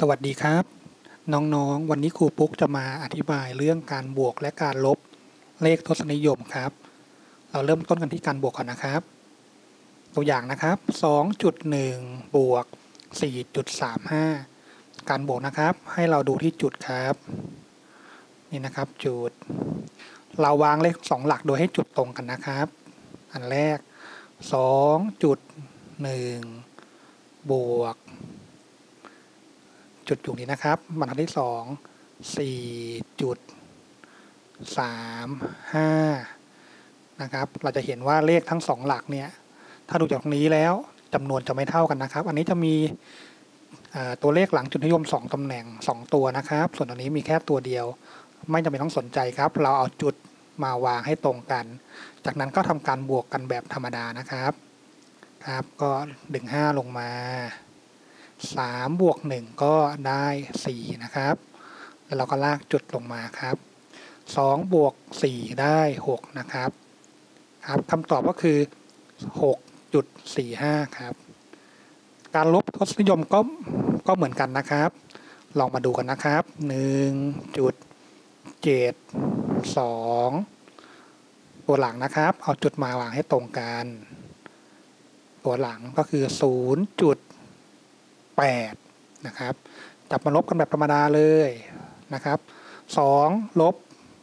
สวัสดีครับ น้องๆ วันนี้ครูปุ๊กจะมาอธิบายเรื่องการบวกและการลบเลขทศนิยมครับ เราเริ่มต้นกันที่การบวกก่อนนะครับ ตัวอย่างนะครับ 2.1 บวก 4.35 การบวกนะครับ ให้เราดูที่จุดครับ นี่นะครับจุด เราวางเลข2หลักโดยให้จุดตรงกันนะครับ อันแรก 2.1 บวก จุดอยู่นี้นะครับบรรทัดที่สองสี่จุดสามห้านะครับเราจะเห็นว่าเลขทั้งสองหลักเนี่ยถ้าดูจากตรงนี้แล้วจำนวนจะไม่เท่ากันนะครับ อันนี้จะมีตัวเลขหลังจุดนิยม 2ตำแหน่ง 2 ตัวนะครับ ส่วนอันนี้มีแค่ตัวเดียว ไม่จำเป็นต้องสนใจครับ เราเอาจุดมาวางให้ตรงกัน จากนั้นก็ทำการบวกกันแบบธรรมดานะครับครับ ก็ดึง5ลงมา 3บวก1ก็ได้4นะครับแล้วเราก็ลากจุดลงมาครับ2บวก4ได้6นะครับครับคำตอบก็คือ 6.45 ครับ การลบทศนิยมก็ก็เหมือนกันนะครับ ลองมาดูกันนะครับ 1.72 ตัวหลังนะครับ เอาจุดมาวางให้ตรงกัน ตัวหลังก็คือ 0. 8นะครับจับมาลบกันแบบธรรมดาเลยนะครับ2ลบ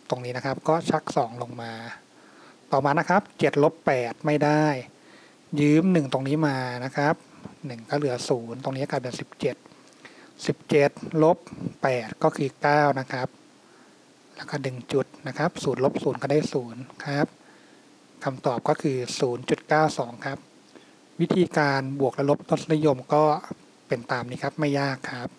ตรงนี้นะครับก็ชัก 2 ลงมา ต่อมานะครับ7ลบ8ไม่ได้ ยืม 1 ตรงนี้มานะครับ1ก็เหลือ 0 ตรงนี้กลายเป็น 17 17ลบ8ก็คือ 9 นะครับ แล้วก็ดึงจุดนะครับ0ลบ0ก็ได้ 0 ครับคำตอบก็คือ 0.92 ครับ วิธีการบวกและลบทศนิยมก็ เป็นตามนี้ครับไม่ยากครับ